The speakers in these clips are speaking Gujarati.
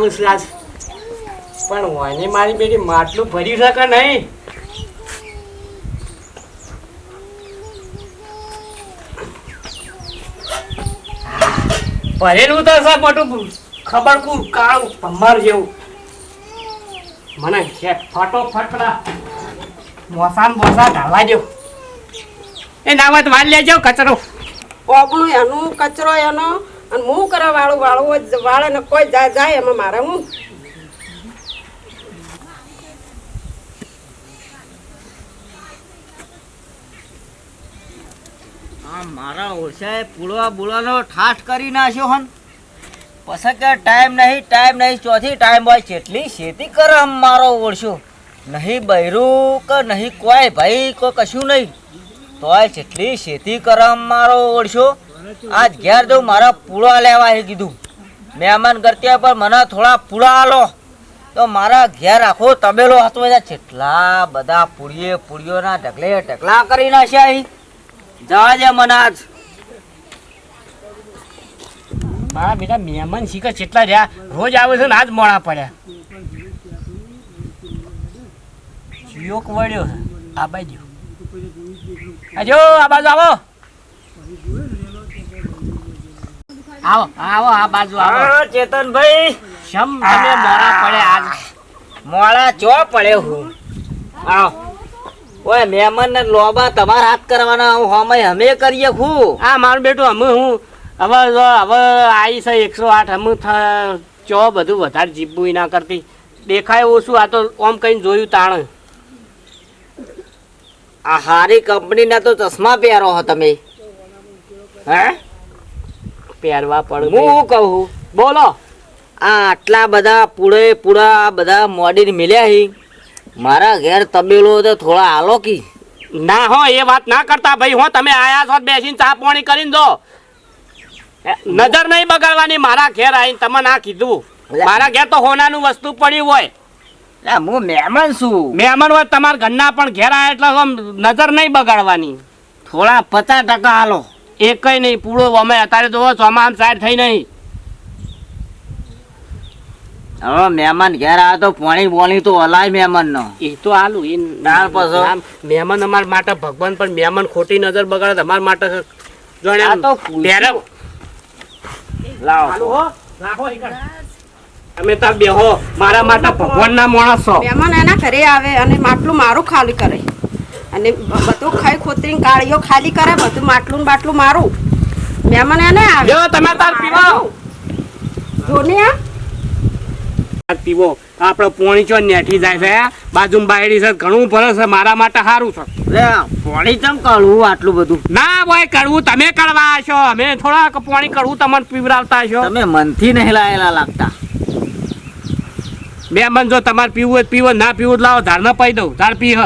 આવું આજ પણ વાને મારી બેટી માટલું ભરી શકે નહીં? ભરેલું તો સાહેબ મોટું ખબર કું, કાળું ભંભાર જેવું. મને છે ફટોફટ પેલા મોસાન મોસા ઢાલવા દો એ નાવત વાળ લેજો કચરો. ઓબલું એનું, કચરો એનો. અને હું કરવા વાળું વાળું જ વાળે ને કોઈ જાય જાય એમાં મારે હું? મારા ઓછાએ પૂળવા બુળવાનો ઠાઠ કરી નાખ્યો હન. પછી કે ટાઈમ નહીં ટાઈમ નહીં, ચોથી ટાઈમ હોય કેટલી ખેતી કર મારો ઓળશો. નહીં બૈરું કે નહીં કોઈ ભાઈ, કોઈ કશું નહીં. તોય જેટલી ખેતી કર મારો ઓળશો. આજ ઘેર જવું મારા પૂળા લેવા એ કીધું. મહેમાન કરતી પર મને થોડા પૂળા આલો. તો મારા ઘેર આખો તબેલો હતો જેટલા બધા પૂળીએ પૂળીઓના ઢગલે ઢગલા કરી નાખ્યા અહીં જવા દે મને આજ મારા બેટા મહેમાન શીખર કેટલા રહ્યા, રોજ આવે છે ને આજ મોડા પડ્યા જીઓક વળ્યો છે. આ બાજુ. આજો આ બાજુ આવો. આવો આવો આ બાજુ આવો. ચેતનભાઈ. શમ તમે મોડા પડે આજ? મોડા ચો પડે હું? આવો. ઓય મહેમાન ને લોબા તમારા હાથ કરવાના હું હમે હમે કરીએ હું? આ મારું બેટું હમે હું? હવે જો હવે આવી છે એકસો આઠ હમ ચો બધું વધારે જીબું ના કરતી. દેખાય ઓછું આ તો ઓમ કઈ જોયું તાણ. આ હારી કંપનીના તો ચશ્મા પહેરો હો તમે. હે? પહેરવા પડે હું શું કહું બોલો. આ આટલા બધા પૂળા આ બધા મોડીને મિલ્યા હી. મારા ઘેર તબેલો તો થોડા હાલો કી ના હો એ વાત ના કરતા ભાઈ. હો તમે આયા છો બેસીને ચા પાણી કરીને દો નજર નહીં બગાડવાની મારા ઘેર આવીને તમે ના કીધું. મારા ઘેર તો હોનાનું વસ્તુ પડ્યું હોય. હું મહેમાન છું. મહેમાન હોય તમારા ઘરના પણ ઘેર આવ્યા એટલે નજર નહીં બગાડવાની. થોડા પચાસ ટકા આલો. એ કઈ નહીં પૂળો અમે અત્યારે જોવો ચોમામ સાઈડ થઈ નહીં હવે મહેમાન ઘેર આવે તો પાણી બોણી તો હલાય મહેમાન નો એ તો આલુ એ ત્યાર પછી? મહેમાન અમારા માટે ભગવાન પણ મહેમાન ખોટી નજર બગાડે તમારા માટે જોણે આ તો પૂછ્યું. લાવો હો રાખો ઈકણ. તમે તાર બેહો મારા માટે ભગવાનના માણસ છો મહેમાન એના ઘરે આવે અને માટલું મારું ખાલી કરે અને બધું ખાઈ ખોતરીને કાળીઓ ખાલી કરે બધું માટલું ને બાટલું મારું. મહેમાન એને આવે. તમે તાર પીવો. જોનિયા પીવો. આપણે પોણી ચો નેઠી જાય છે બાજુમાં બાયડી છે ઘણું ભરે છે મારા માટે સારું છે. લે પોણી ચમ કળવું આટલું બધું? ના ભાઈ કળવું તમે કળવા છો. અમે થોડા પોણી કડવું તમને પીવડાવતા છો. તમે મનથી નહીં લાયેલા લાગતા. બે મન જો તમારે પીવું હોય પીવો ના પીવું લાવો ધાર ન પાઈ દઉં. ધાર પી હ.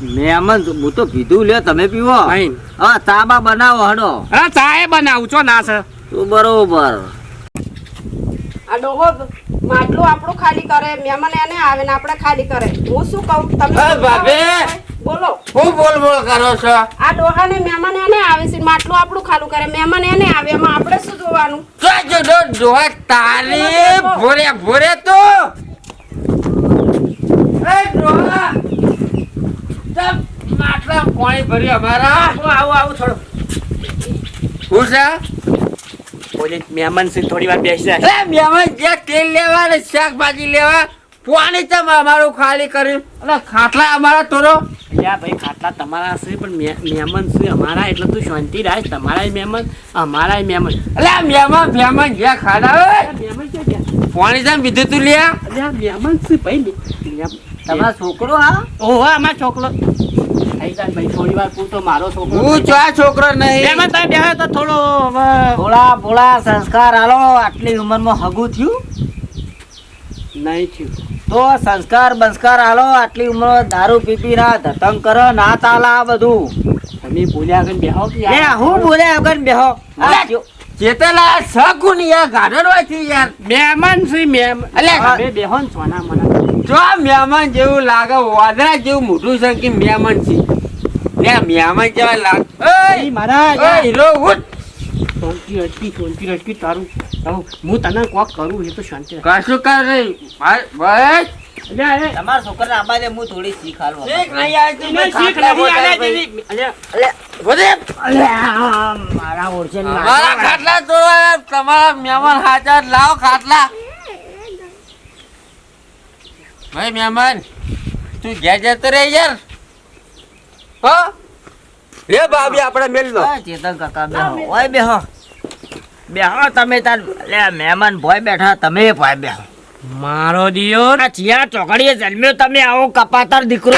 મહેમાન હું તો કીધું લે તમે પીવો. અહીં. હા તાબા બનાવો હડો. અરે એ બનાવું છો ના સર તો બરોબર. આ ડોહો માટલું આપણું ખાલી કરે મહેમાન એને આવે ને આપણે ખાલી કરે. હું શું કહું? તમે બોલો. હું બોલ બોલ કરો છો? આ ડોહાને મહેમાન એને આવે છે માટલું આપણું ખાલું કરે. મહેમાન એને આવે એમાં આપણે શું જોવાનું? તો જો ડોહા તારી ભોરે ભોરે તો. એ ડોહા! માટલા પાણી ભર્યું અમારા. આવું આવું થોડો. હું છે? ઓલી મહેમાન છે થોડી વાર બેસી જાય. એ મહેમાન જે તેલ લેવા ને શાકભાજી લેવા પાણી ચમ અમારું ખાલી કર્યું. એટલે ખાટલા અમારા તોરો. યા ભાઈ ખાટલા તમારા છે પણ મહેમાન છે અમારા એટલે તું શાંતિ રાખ. તમારાય મહેમાન અમારાય મહેમાન. એટલે મહેમાન મહેમાન જે ખાડા મહેમાન પાણી ચમ પીધું તું લ્યા આ મહેમાન છે ભાઈ. તમારો છોકરો હા? ઓહો આમાં છોકરો. થોડી વાર પૂરતો મારો છોકરો હું ચો આ છોકરો નહીં. મહેમાન તમે બેહો તો થોડો ભોળા ભોળા સંસ્કાર આલો આટલી ઉંમરમાં હગું થયું? નહીં થયું. તો સંસ્કાર બંસ્કાર આલો આટલી ઉંમર દારૂ પીપી ના ધતંગ કરો ના તાલા આ બધું. તમે બોલ્યા આગળ બેહો કે હું બોલ્યા આગળ બેહો. આ ચેતેલા સગુન યાર ગાડર હોય છે યાર. મહેમાન છે મહેમાન અલ્યા, બે બેહોન સોના મને જો આ મહેમાન જેવું લાગે વાદરા જેવું મોટું છે કે મહેમાન છે? ને મહેમાન જેવા લાગે? એ મારા હીરો ઉઠ! સોનકી અટકી સોનકી અટકી તારું. કહું હું તને કોક કરું એ તો શાંતિ. કશું કર રે ભાઈ ભાઈ! અલ્યા, અલ્યા, તમારા છોકરા આબા હું થોડી શીખ હાલવા શીખ નહીં આવતી, શીખ નહીં. અલ્યા, મારા ઓળશે મારા ખાટલા તો તમારા મહેમાન હાજર. લાવો ખાટલા. ભાઈ મહેમાન તું ઘેર જતો રે યાર. હો? લે ભાભી આપણે મેલ લો. ચેતન કાકા બેહો. ઓય બેહો. બેહો તમે તાર લે મહેમાન ભોય બેઠા તમે ભોય બેહો. મારો દિયો આ ચિયા ચોકડીએ જન્મ્યો તમે આવો કપાતર દીકરો.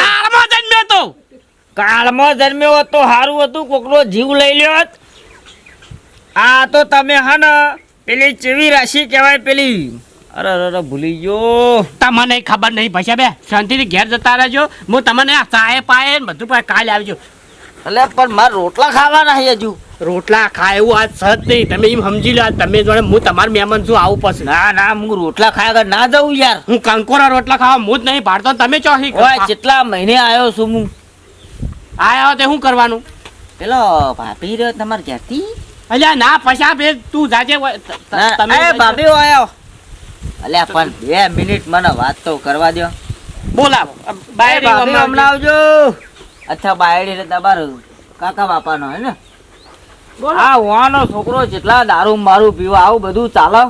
કાળમાં જન્મ્યો હોત તો સારું હતું કોકનો જીવ લઈ લ્યો હોત. આ તો તમે હન પેલી ચેવી રાશિ કહેવાય પેલી. અરે અરે ભૂલી ગયો. તમને ખબર નહીં ભાઈ બે શાંતિથી ઘેર જતા રહેજો. હું તમને આ ચાય પાય બધું પાય કાલે આવજો. એટલે પણ મારે રોટલા ખાવાના છે હજુ. રોટલા ખાય એવું આજ સહજ નહીં. તમે એમ સમજી લો તમે જોડે હું તમારું મહેમાન છું આવું પછી. ના ના હું રોટલા ખાયા ના જવું યાર. હું કંકોરા રોટલા ખાવા હું જ નહીં પાડતો તમે ઓય કેટલા મહિને આવ્યો છું હું? આયા તે શું કરવાનું? પેલો ભાભી રહ્યો તમારે ક્યાંથી અલ્યા ના પૈસા બે તું જાજે તમે ભાભી આવ્યો અલ્યા પણ બે મિનિટ મને વાત તો કરવા દો બોલાવો. બાયડી હમણાં આવજો. અચ્છા બાયડી તમારો કાકા બાપાનો હે ને? આ વાનો છોકરો જેટલા દારૂ મારું પીવા આવું બધું ચાલે.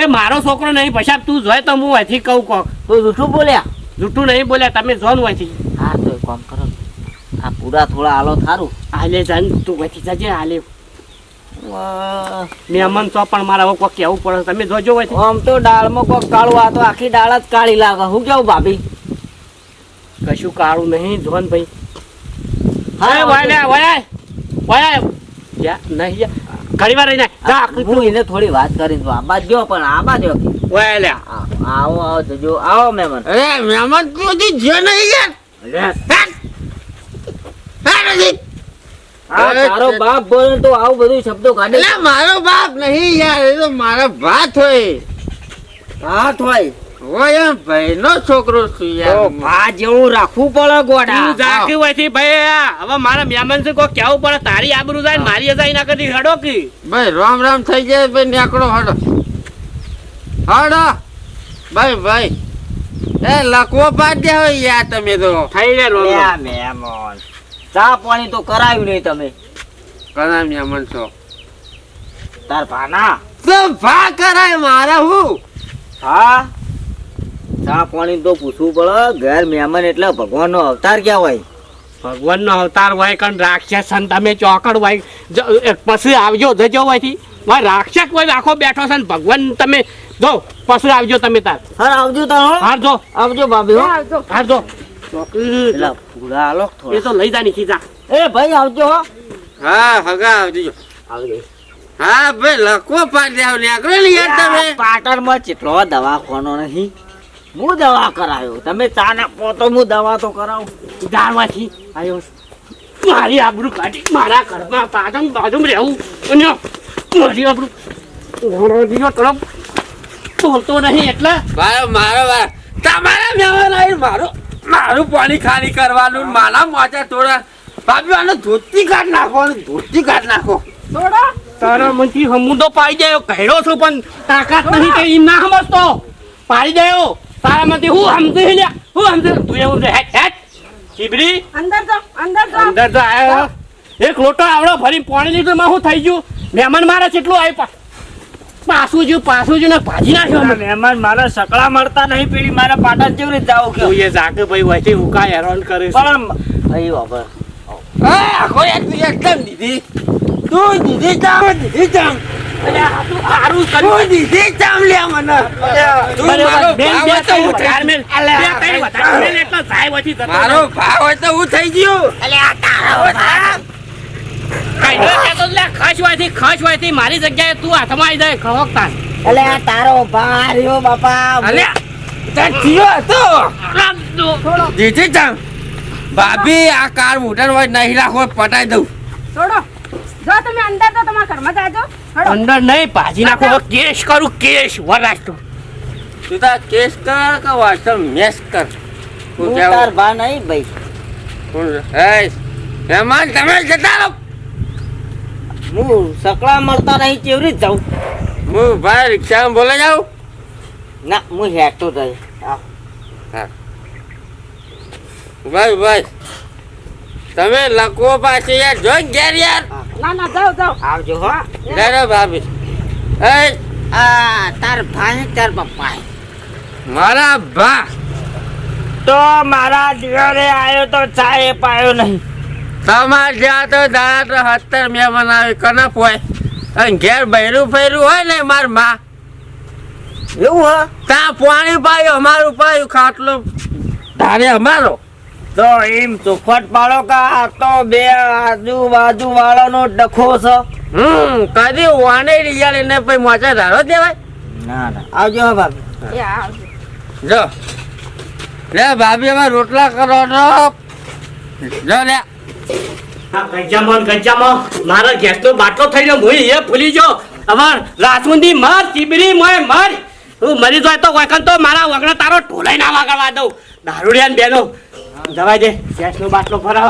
એ મારો છોકરો નહીં પૈસા તું જોય તો હું અહીંથી કહું કોક. તું જૂઠું બોલ્યા? જૂઠું નહીં બોલ્યા તમે જો ને અહીંથી. હા તો કામ કરો. આ પૂરા થોડા હાલો થારું. હાલે જાન તું અહીંથી જજે હાલે વાહ. મહેમાન તો પણ મારા હવે કોક કહેવું પડે. તમે જોજો અહીંથી આમ તો દાળમાં કોક કાળું આ તો આખી દાળ જ કાળી લાગે. હું કેવું ભાભી? કશું કાળું નહીં જોન ભાઈ હા, વાય વયા વાય. યા નહીં ઘણી વાર રહીને. જા હું એને થોડી વાત કરી દઉં. આબા જો પણ આબા જો. વાય આ- આવો આવો જજો આવો મહેમાન. અરે મહેમાન તું હજી નહીં યાર. અલ્યા, હા નથી. આ અરે, તારો તે- બાપ બોલે તો આવું બધું શબ્દો કાઢે એટલે મારો બાપ નહીં યાર એ તો મારા ભાત હોય. હાથ હોય? હોય એમ ભાઈનો છોકરો છું યાર. ભા જેવું રાખવું પડે ગોડા. તું જાગી હોયથી ભાઈ હવે મારા મહેમાન છે કોઈ કેવું પડે? તારી આબરૂ જાય મારી અજાઈ ના કરી હડો કી. ભાઈ રામ રામ થઈ જાય ભાઈ નીકળો હડો. હડો. ભાઈ ભાઈ. એ લકવો પાડ્યા હોય યાર તમે તો. થઈ મહેમાન ચા પાણી તો કરાયું નહીં તમે. કરાવ્યા મન છો તાર ભાના. તો ભા કરાય મારા હું. હા? ચા પાણી તો પૂછવું પડે ઘેર મહેમાન એટલે ભગવાનનો અવતાર ક્યાં હોય? ભગવાનનો અવતાર હોય કણ રાક્ષસ અને તમે ચોકડ હોય. જ- પછી આવજો જજો હોયથી મારે રાક્ષસ હોય આખો બેઠો છે ને ભગવાન તમે જો પછી આવજો તમે તાર. હા આવજો તાર હો. હાર જો. આવજો ભાભી હો. આવજો હાર જો. પેલા પૂરા આલો એ તો લઈ જા નીચી જા. એ ભાઈ આવજો હો. હા હગા આવજો. આવજો. હા ભાઈ લકવો પાડ આવ નીકળો ને યાર તમે. પાટણમાં જેટલો દવાખાનો નહીં. હું દવા કરાયો? તમે ચાના પોતો હું દવા તો કરાવું? જાણવાથી આવ્યો મારી આબરૂ કાઢી મારા ઘરમાં પાદમ બાજુમાં રહેવું. અને મારી આબરૂ દીનો તરફ બોલતો નહીં એટલે મારો મારો તમારા આવીને મારું. મારું પાણી ખાલી કરવાનું મારા મોચા થોડા ભાભી આને ધોતી કાઢ નાખો ધોતી કાઢ નાખો. થોડા તારા મનથી હમું તો પાડી દેયો કહેડો છું પણ તાકાત નહીં કે એમ ના સમજતો. પાડી દેયો. તારા મનથી હું સમજી લે હું સમજી તું એવું છે હેટ હેટ ચીબરી. અંદર તો અંદર તો અંદર તો આયો. એક લોટો આવડો ફરી પાણી લીટરમાં શું થઈ ગયું. મહેમાન મારા કેટલું આવ્યું પાછું જો પાછું જો ને ભાજી નાખ્યો મહેમાન મારા સકળા મળતા નહીં પેલી મારા પાટા જેવી રીતે જાવ કે? એ જાકે ભાઈ વચ્ચે હું કાંઈ હેરાન કરે પણ ભાઈ બાબા. એ આખો તું એકદમ દીધી. તું દીધી ચામ દીધી બરાબર, મારો ભાવ હું તો હું થઈ ગયું. કાંઈ ન લે, ખસ હોયથી, ખસ હોયથી મારી જગ્યાએ તું હાથમાં આવી જાય ખવકતા અલે આ તારો ભા રહ્યો બાપા. અલ્યા તે. હતો ભાભી આ કાર મોટર હોય નહીં રાખો પટાઈ દઉં. થોડો. જો તમે અંદર તો તમારા ઘરમાં જાજો. અંદર નહીં ભાજી નાખો. કેશ કેસ કરું કેસ વરાષ્ટ્ર તું. તાર કેસ કર કે વાસ્તવ મેસ કર? હું હું તાર ભા નહીં ભાઈ. હું- હે, મહેમાન તમે જતા રહો. હું સકળા મળતા નહીં ચેવરી જાઉં. હું ભાઈ રિક્ષામાં બોલે જાઉં? ના હું હેઠો થઈ ભાઈ ભાઈ તમે લખવો પાછી યાર જો ને ઘેર યાર. ના ના જાઓ જાઓ. આવજો હો. લે ભાભી. એ આ તાર ભાઈ તાર પપ્પા મારા ભા. તો મારા દિવાળે આવ્યો તો ચાય પાયો નહીં. તમાર જ્યાં તો દાડા તો સત્તર મેં બનાવી કનક હોય. અને ઘેર બૈરું ફેરું હોય ને મારમાં. એવું હો? ત્યાં પાણી પાયું અમારું પાયું ખાટલો તારે અમારો. તો એમ ચોખવટ પાડો કે આ તો બે આજુબાજુ વાળાનો ડખો છે. હમ કદી વાને રિયાલ એને પછી મોચે ધારો દેવાય. ના ના. આવજો હો ભાભી. જો. લે ભાભી અમે રોટલા કરો છો જો લે. આ ગજામાં ગજામાં મારા ગેસનો બાટલો થઈ ગયો હું એ ભૂલી ગયો. હવે રાસુંદી મર, ચીબરી મોય મર. હું મરી જાય તો વખત તો મારા વગડા તારો ઢોલાઈ ના વાગડવા દઉં. દારૂડિયા બેનો. જવાય દે, ગેસનો બાટલો ભરાવા.